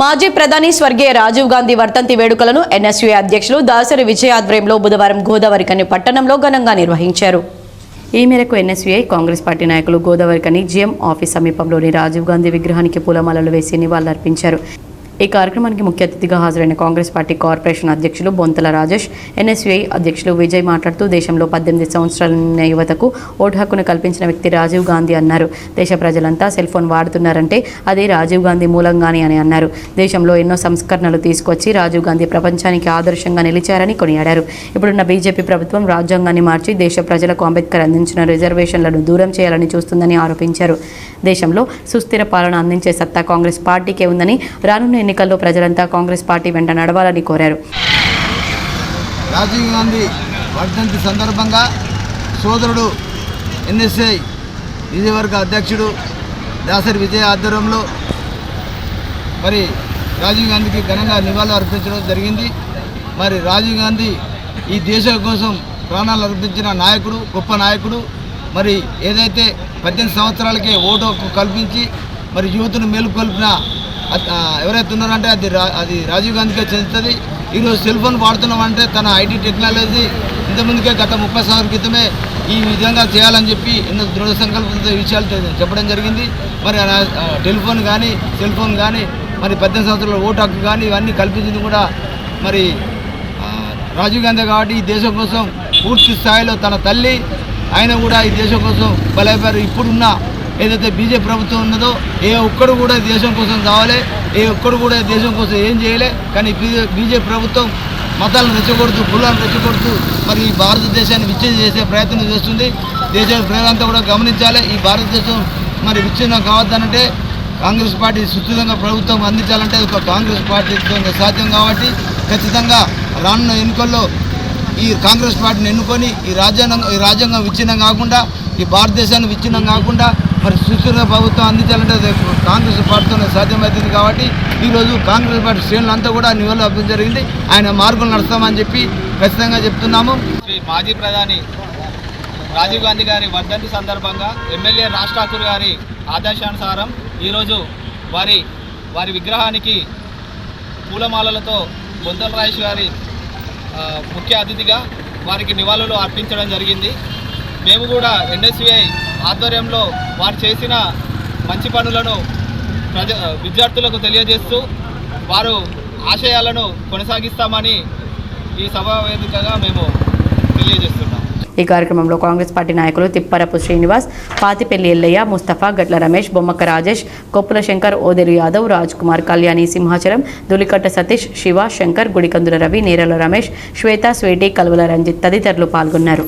మాజీ ప్రధాని స్వర్గీయ రాజీవ్ గాంధీ వర్ధంతి వేడుకలను ఎన్ఎస్యూ అధ్యక్షులు దాసరి విజయ ఆధ్వర్యంలో బుధవారం గోదావరికని పట్టణంలో ఘనంగా నిర్వహించారు. ఈ మేరకు ఎన్ఎస్యుఐ కాంగ్రెస్ పార్టీ నాయకులు గోదావరికని జిఎం ఆఫీస్ సమీపంలోని రాజీవ్ గాంధీ విగ్రహానికి పూలమాలలు వేసి నివాళులర్పించారు. ఈ కార్యక్రమానికి ముఖ్య అతిథిగా హాజరైన కాంగ్రెస్ పార్టీ కార్పొరేషన్ అధ్యక్షులు బొంతల రాజేష్ ఎన్ఎస్యుఐ అధ్యక్షులు విజయ్ మాట్లాడుతూ దేశంలో పద్దెనిమిది సంవత్సరాల యువతకు ఓటు హక్కును కల్పించిన వ్యక్తి రాజీవ్ గాంధీ అన్నారు. దేశ ప్రజలంతా సెల్ ఫోన్ వాడుతున్నారంటే అది రాజీవ్ గాంధీ మూలంగానే అని అన్నారు. దేశంలో ఎన్నో సంస్కరణలు తీసుకొచ్చి రాజీవ్ గాంధీ ప్రపంచానికి ఆదర్శంగా నిలిచారని కొనియాడారు. ఇప్పుడున్న బీజేపీ ప్రభుత్వం రాజ్యాంగాన్ని మార్చి దేశ ప్రజలకు అంబేద్కర్ అందించిన రిజర్వేషన్లను దూరం చేయాలని చూస్తుందని ఆరోపించారు. దేశంలో సుస్థిర పాలన అందించే సత్తా కాంగ్రెస్ పార్టీకే ఉందని రానున్న ఎన్నికల్లో ప్రజలంతా కాంగ్రెస్ పార్టీ వెంట నడవాలని కోరారు. రాజీవ్ గాంధీ వర్ధంతి సందర్భంగా సోదరుడు ఎన్ఎస్ఐ నిజవర్గ అధ్యక్షుడు దాసరి విజయ ఆధ్వర్యంలో మరి రాజీవ్ గాంధీకి ఘనంగా నివాళులు అర్పించడం జరిగింది. మరి రాజీవ్ గాంధీ ఈ దేశం కోసం ప్రాణాలు అర్పించిన నాయకుడు గొప్ప నాయకుడు మరి ఏదైతే పద్దెనిమిది సంవత్సరాలకే ఓటు కల్పించి మరి యువతను మేలుకొల్పిన ఎవరైతే ఉన్నారంటే అది రా అది రాజీవ్ గాంధీకే చెందుతుంది. ఈరోజు సెల్ ఫోన్ వాడుతున్నామంటే తన ఐటీ టెక్నాలజీ ఇంతకుముందుకే గత ముప్పై సంవత్సరాల క్రితమే ఈ విధంగా చేయాలని చెప్పి ఎన్నో దృఢ సంకల్పంతో విషయాలు చెప్పడం జరిగింది. మరి ఆ, టెలిఫోన్ కానీ సెల్ ఫోన్ కానీ మరి పద్దెనిమిది సంవత్సరాల ఓటు హక్కు కానీ ఇవన్నీ కల్పించింది కూడా మరి రాజీవ్ గాంధీ కాబట్టి ఈ దేశం కోసం పూర్తి స్థాయిలో తన తల్లి ఆయన కూడా ఈ దేశం కోసం బలైపోయారు. ఇప్పుడున్న ఏదైతే బీజేపీ ప్రభుత్వం ఉన్నదో ఏ ఒక్కడు కూడా దేశం కోసం కావాలి ఏ ఒక్కడు కూడా దేశం కోసం ఏం చేయలే కానీ బీజే- బీజేపీ ప్రభుత్వం మతాలను రెచ్చగొడుతూ కులాలను రెచ్చగొడుతూ మరి ఈ భారతదేశాన్ని విచ్ఛిన్నం చేసే ప్రయత్నం చేస్తుంది. దేశ ప్రజలంతా కూడా గమనించాలి ఈ భారతదేశం మరి విచ్ఛిన్నం కావద్దనంటే కాంగ్రెస్ పార్టీ సుస్థిరంగా ప్రభుత్వం అందించాలంటే ఒక కాంగ్రెస్ పార్టీతో సాధ్యం కాబట్టి ఖచ్చితంగా రానున్న ఎన్నికల్లో ఈ కాంగ్రెస్ పార్టీని ఎన్నుకొని ఈ రాజ్యాంగం ఈ రాజ్యాంగం విచ్ఛిన్నం కాకుండా ఈ భారతదేశాన్ని విచ్ఛిన్నం కాకుండా మరి ప్రభుత్వం అందించాలంటే కాంగ్రెస్ పార్టీతోనే సాధ్యమవుతుంది కాబట్టి ఈరోజు కాంగ్రెస్ పార్టీ శ్రేణులంతా కూడా నివాళులు అర్థం జరిగింది. ఆయన మార్గం నడుస్తామని చెప్పి ఖచ్చితంగా చెప్తున్నాము. శ్రీ మాజీ ప్రధాని రాజీవ్ గాంధీ గారి వర్ధంతి సందర్భంగా ఎమ్మెల్యే రాజ్ ఠాకూర్ గారి ఆదేశానుసారం ఈరోజు వారి వారి విగ్రహానికి పూలమాలలతో బొందల రాజేష్ గారి ముఖ్య అతిథిగా వారికి నివాళులు అర్పించడం జరిగింది. మేము కూడా ఎన్ఎస్యుఐ ఆధ్వర్యంలో వారు చేసిన మంచి పనులను ప్రజ విద్యార్థులకు తెలియజేస్తూ వారు ఆశయాలను కొనసాగిస్తామని ఈ సభా వేదికగా మేము తెలియజేస్తున్నాం. ఈ కార్యక్రమంలో కాంగ్రెస్ పార్టీ నాయకులు తిప్పరపు శ్రీనివాస్ పాతిపెల్లి ఎల్లయ్య ముస్తఫా గట్ల రమేష్ బొమ్మక్క రాజేష్ కొప్పుల శంకర్ ఓదెరు యాదవ్ రాజ్ కుమార్ కళ్యాణి సింహాచలం దులికట్ట సతీష్ శివ శంకర్ గుడికందుల రవి నేరల రమేష్ శ్వేత స్వేటి కలువల రంజిత్ తదితరులు పాల్గొన్నారు.